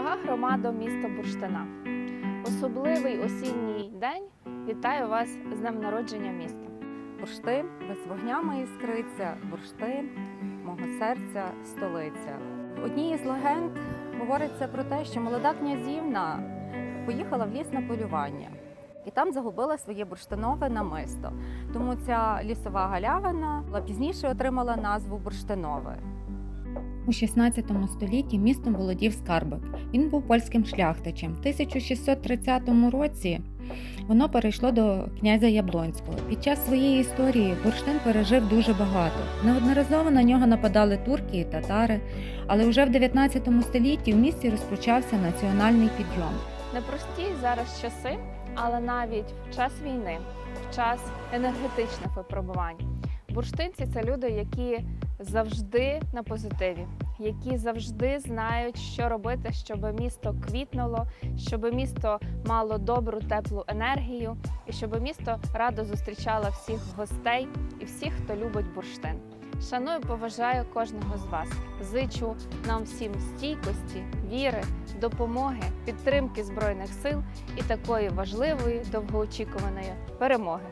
Дорога громада міста Бурштина. Особливий осінній день вітаю вас з днем народження міста. Бурштин без вогнями іскриться, бурштин мого серця столиця. В одній із легенд говориться про те, що молода князівна поїхала в ліс на полювання. І там загубила своє бурштинове намисто. Тому ця лісова галявина пізніше отримала назву бурштинове. У 16 столітті містом володів Скарбик. Він був польським шляхтичем. В 1630 році воно перейшло до князя Яблонського. Під час своєї історії бурштин пережив дуже багато. Неодноразово на нього нападали турки і татари, але вже в 19 столітті в місті розпочався національний підйом. Непрості зараз часи, але навіть в час війни, в час енергетичних випробувань. Бурштинці це люди, які завжди на позитиві, які завжди знають, що робити, щоб місто квітнуло, щоб місто мало добру теплу енергію, і щоб місто радо зустрічало всіх гостей і всіх, хто любить бурштин. Шаную, поважаю кожного з вас. Зичу нам всім стійкості, віри, допомоги, підтримки збройних сил і такої важливої довгоочікуваної перемоги.